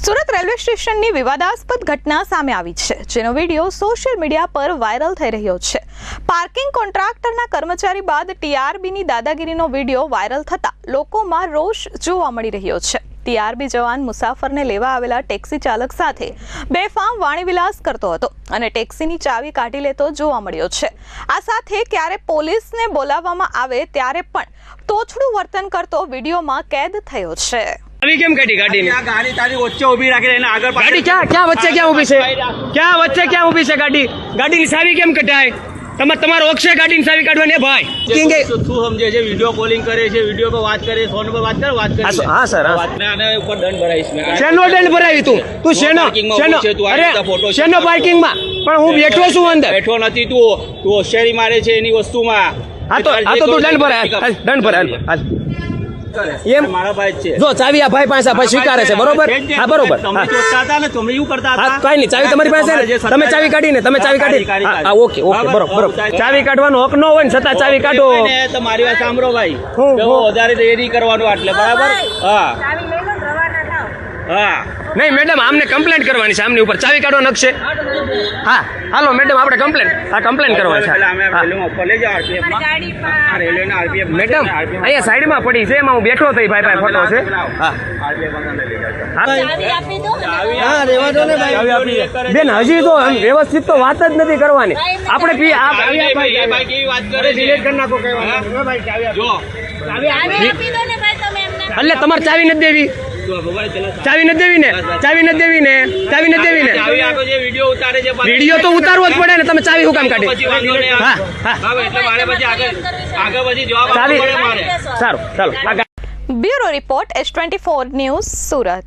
Surat railway સ્ટેશનની વિવાદાસ્પદ ઘટના સામે આવી છે, જેનો વીડિયો સોશિયલ મીડિયા પર વાયરલ થઈ રહ્યો છે. પાર્કિંગ કોન્ટ્રાક્ટરના કર્મચારી બાદ ટીઆરબીની દાદાગીરીનો વીડિયો વાયરલ થતા લોકોમાં રોષ જોવા મળી રહ્યો છે. ટીઆરબી જવાન મુસાફરને લેવા આવેલા ટેક્સી ચાલક સાથે બેફામ વાણીવિલાસ કરતો હતો અને ટેક્સીની ચાવી કાઢી લેતો જોવા મળ્યો છે. આ સાથે ક્યારે પોલીસને બોલાવવામાં આવે ત્યારે પણ તોછડું વર્તન કરતો વિડીયોમાં કેદ થયો છે. આવી કેમ કાઢી ગાડી આ ગાડી તારી વચ્ચે ઊભી રાખી એને આગળ ગાડી ક્યાં ક્યાં વચ્ચે ક્યાં ઊભી છે? ક્યાં વચ્ચે ક્યાં ઊભી છે ગાડી? ગાડીની સાવી કેમ કઢાય? તમારે તમારો ઓક્ષે ગાડીની સાવી કાઢવાની ભાઈ? કેમ કે શું સમજે છે વીડિયો કોલિંગ કરે છે વીડિયો પર વાત કરે ફોન પર વાત કરે વાત કરે હા, સર, આના ઉપર દંડ ભરાઈશ મેં. શેનો દંડ ભરાવી તું? તું શેનો શેનો અરે. શેનો પાર્કિંગમાં પણ હું બેઠો છું અંદર. બેઠો નથી તું. તું હોશિયારી મારે છે એની વસ્તુમાં. હા તો હા તો તું દંડ ભરાય. દંડ ભરાય. એમ? મારા ભાઈ છે. જો ચાવી આ ભાઈ પાસે ભાઈ સ્વીકારે છે બરોબર. હા બરોબર. તમે હતા ને તમે એવું કરતા હતા. કઈ નહીં ચાવી તમારી પાસે ને? તમે ચાવી કાઢીને તમે ચાવી કાઢી હા ઓકે ઓકે બરોબર બરોબર. ચાવી કાઢવાનો હક ન હોય ને છતાં ચાવી કાઢો. તમારી વાત સાંભળો ભાઈ. હું. વધારે દેરી કરવાનું આટલે બરાબર? હા. હા. નહીં મેડમ આમને કમ્પ્લેન્ટ કરવાની છે. આમની ઉપર ચાવી કાઢો નખશે હા. હાલો મેડમ આપણે કમ્પ્લેન્ટ હા કમ્પ્લેન્ટ કરવાની છે. મેડમ અહીંયા સાઈડમાં પડી છે એમાં હું બેઠો થઈ ભાઈ ભાઈ ફોટો છે. હા. બેન હજી તો વ્યવસ્થિત તો વાત જ નથી કરવાની. આપણે પી આ ચાવી આપી, એ ભાઈ કેવી વાત કરે છે? ડિલીટ કરી નાખો કઈ વાંધો હા? નહીં. ભાઈ ચાવી આપી. જો, ચાવી આપી દો ને ભાઈ તમે એમને. એટલે તમારે ચાવી નથી દેવી. ચાવી નથી દેવી ને ચાવી નથી દેવી ને ચાવી નથી દેવી ને વીડિયો ઉતારે છે પાછો. વીડિયો તો ઉતારવો જ પડે ને તમે ચાવી હું કામ કાઢી. હા, હા. બરાબર, એટલે મારે પછી આગળ આગળ પછી જવાબ આપવો ચાવી સારું ચાલો bureau report S twenty four news Surat